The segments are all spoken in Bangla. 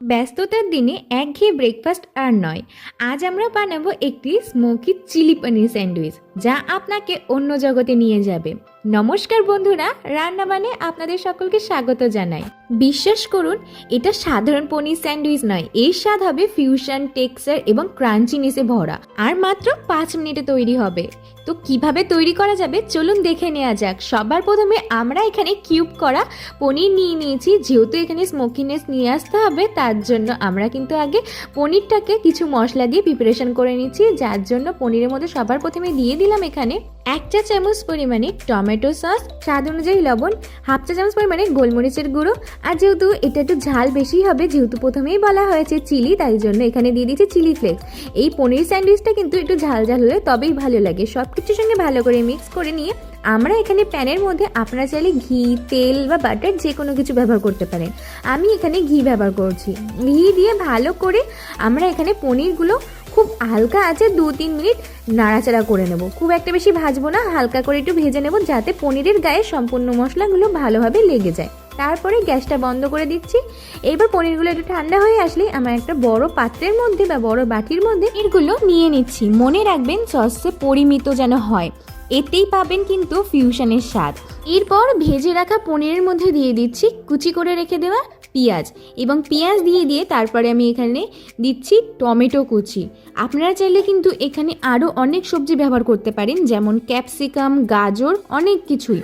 ব্যস্ততার দিনে একঘেয়ে ব্রেকফাস্ট আর নয়। আজ আমরা বানাবো একটি স্মোকি চিলি পনির স্যান্ডউইচ যা আপনাকে অন্য জগতে নিয়ে যাবে। নমস্কার বন্ধুরা রান্না মানে আপনাদের সকলকে স্বাগত জানাই। বিশ্বাস করুন, এটা সাধারণ পনির স্যান্ডউইচ নয়, এর স্বাদ হবে ফিউশন টেক্সচার এবং ক্রাঞ্চিনেসে ভরা। আর মাত্র পাঁচ মিনিটে তৈরি হবে। তো কীভাবে তৈরি করা যাবে? চলুন দেখে নেওয়া যাক। সবার প্রথমে আমরা এখানে কিউব করা পনির নিয়ে নিয়েছি। যেহেতু এখানে স্মোকিনেস নিয়ে আসতে হবে, তার জন্য আমরা কিন্তু আগে পনিরটাকে কিছু মশলা দিয়ে প্রিপারেশন করে নিচ্ছি, যার জন্য পনিরের মধ্যে সবার প্রথমে দিয়ে দিলাম এখানে এক চা চামচ পরিমাণে টমেটো সস, স্বাদ অনুযায়ী লবণ, হাফ চা চামচ পরিমাণে গোলমরিচের গুঁড়ো। আর যেহেতু এটা একটু ঝাল বেশি হবে, যেহেতু প্রথমেই বলা হয়েছে চিলি, তাই জন্য এখানে দিয়ে দিয়েছি চিলি ফ্লেক্স। এই পনির স্যান্ডউইচটা কিন্তু একটু ঝাল ঝাল হলে তবেই ভালো লাগে। সব কিছুর সঙ্গে ভালো করে মিক্স করে নিয়ে আমরা এখানে প্যানের মধ্যে আপনারা চাইলে ঘি, তেল বা বাটার যে কোনো কিছু ব্যবহার করতে পারেন। আমি এখানে ঘি ব্যবহার করছি। ঘি দিয়ে ভালো করে আমরা এখানে পনিরগুলো খুব হালকা আছে, দু, তিন মিনিট নাড়াচাড়া করে নেব। খুব একটা বেশি ভাজবো না, হালকা করে একটু ভেজে নেব যাতে পনিরের গায়ে সম্পূর্ণ মশলাগুলো ভালোভাবে লেগে যায়। তারপরে গ্যাসটা বন্ধ করে দিচ্ছি। এবার পনিরগুলো একটু ঠান্ডা হয়ে আসলে আমার একটা বড় পাত্রের মধ্যে বা বড় বাটির মধ্যে এগুলো নিয়ে নিচ্ছি। মনে রাখবেন, সসে পরিমিত যেন হয়। এতেই পাবেন কিন্তু ফিউশনের স্বাদ। এরপর ভেজে রাখা পনিরের মধ্যে দিয়ে দিচ্ছি। কুচি করে রেখে দেওয়া পেঁয়াজ এবং পেঁয়াজ দিয়ে দিয়ে তারপরে আমি এখানে দিচ্ছি টমেটো কুচি। আপনারা চাইলে কিন্তু এখানে আরও অনেক সবজি ব্যবহার করতে পারেন, যেমন ক্যাপসিকাম, গাজর, অনেক কিছুই।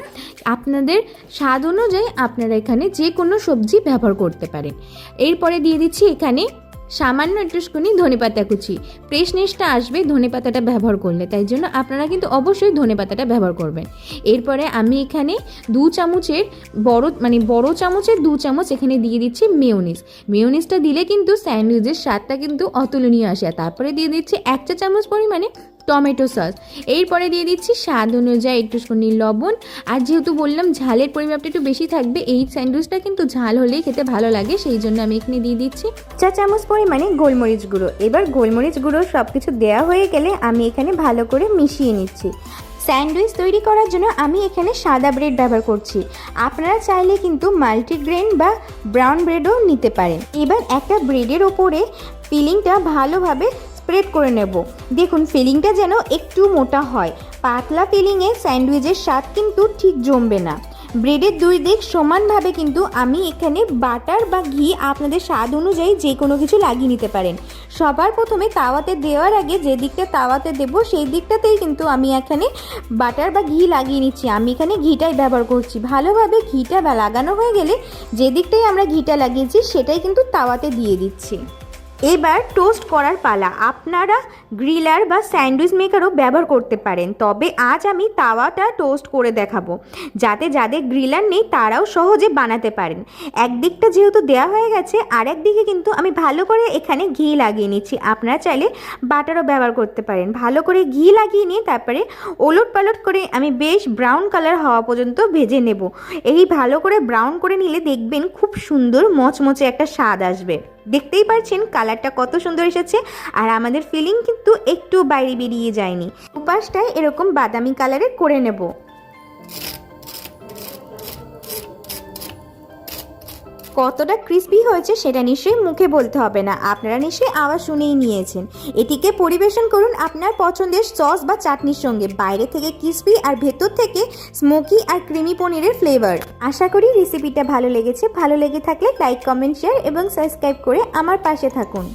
আপনাদের স্বাদ অনুযায়ী আপনারা এখানে যে কোনো সবজি ব্যবহার করতে পারেন। এরপরে দিয়ে দিচ্ছি এখানে সামান্য একটুখানি ধনেপাতা কুচি। ফ্রেশনেসটা আসবে ধনে পাতাটা ব্যবহার করলে, তাই জন্য আপনারা কিন্তু অবশ্যই ধনে পাতাটা ব্যবহার করবেন। এরপরে আমি এখানে দু চামচের বড় মানে বড় চামচের দু চামচ এখানে দিয়ে দিচ্ছি মেয়োনিস মেয়োনিসটা দিলে কিন্তু স্যান্ডউইচের স্বাদটা কিন্তু অতুলনীয় আসে। তারপরে দিয়ে দিচ্ছি এক চা চামচ পরিমাণে টমেটো সস। এরপরে দিয়ে দিচ্ছি স্বাদ অনুযায়ী একটুখানি লবণ। আর যেহেতু বললাম ঝালের পরিমাপটা একটু বেশি থাকবে, এই স্যান্ডউইচটা কিন্তু ঝাল হলেই খেতে ভালো লাগে, সেই জন্য আমি এখানে দিয়ে দিচ্ছি চা চামচ পরিমাণে গোলমরিচ গুঁড়ো। এবার গোলমরিচ গুঁড়ো সব কিছু দেওয়া হয়ে গেলে আমি এখানে ভালো করে মিশিয়ে নিচ্ছি। স্যান্ডউইচ তৈরি করার জন্য আমি এখানে সাদা ব্রেড ব্যবহার করছি। আপনারা চাইলে কিন্তু মাল্টিগ্রেন বা ব্রাউন ব্রেডও নিতে পারেন। এবার একটা ব্রেডের ওপরে ফিলিংটা ভালোভাবে স্প্রেড করে নেব। দেখুন ফিলিংটা যেন একটু মোটা হয়। পাতলা ফিলিংয়ে স্যান্ডউইচের স্বাদ কিন্তু ঠিক জমবে না। ব্রেডের দুই দিক সমানভাবে কিন্তু আমি এখানে বাটার বা ঘি আপনাদের স্বাদ অনুযায়ী যে কোনো কিছু লাগিয়ে নিতে পারেন। সবার প্রথমে তাওয়াতে দেওয়ার আগে যে দিকটা তাওয়াতে দেব, সেই দিকটাতেই কিন্তু আমি এখানে বাটার বা ঘি লাগিয়ে নিচ্ছি। আমি এখানে ঘিটাই ব্যবহার করছি। ভালোভাবে ঘিটা বা লাগানো হয়ে গেলে যে দিকটাই আমরা ঘিটা লাগিয়েছি, সেটাই কিন্তু তাওয়াতে দিয়ে দিচ্ছি। এবার টোস্ট করার পালা। আপনারা গ্রিলার বা স্যান্ডউইচ মেকারও ব্যবহার করতে পারেন, তবে আজ আমি তাওয়াটা টোস্ট করে দেখাবো। যাতে যাদের গ্রিলার নেই, তারাও সহজে বানাতে পারেন। একদিকটা যেহেতু দেওয়া হয়ে গেছে আর একদিকে কিন্তু আমি ভালো করে এখানে ঘি লাগিয়ে নিচ্ছি। আপনারা চাইলে বাটারও ব্যবহার করতে পারেন। ভালো করে ঘি লাগিয়ে নিয়ে তারপরে ওলট পালট করে আমি বেশ ব্রাউন কালার হওয়া পর্যন্ত ভেজে নেব। এই ভালো করে ব্রাউন করে নিলে দেখবেন খুব সুন্দর মচমচে একটা স্বাদ আসবে। দেখতেই পারছেন পাচ্ছেন কালারটা কত সুন্দর এসেছে আর আমাদের ফিলিং কিন্তু একটু বাইরে বেরিয়ে যায়নি। উপাসটায় এরকম বাদামি কালারের করে নেব। কতটা ক্রিস্পি হয়েছে সেটা নিশ্চয়ই মুখে বলতে হবে না। আপনারা নিশ্চয়ই আওয়াজ শুনেই নিয়েছেন। এটিকে পরিবেশন করুন আপনার পছন্দের সস বা চাটনির সঙ্গে। বাইরে থেকে ক্রিস্পি আর ভেতর থেকে স্মোকি আর ক্রিমি পনিরের ফ্লেভার আশা করি রেসিপিটা ভালো লেগেছে। ভালো লেগে থাকলে লাইক কমেন্ট শেয়ার এবং সাবস্ক্রাইব করে আমার পাশে থাকুন।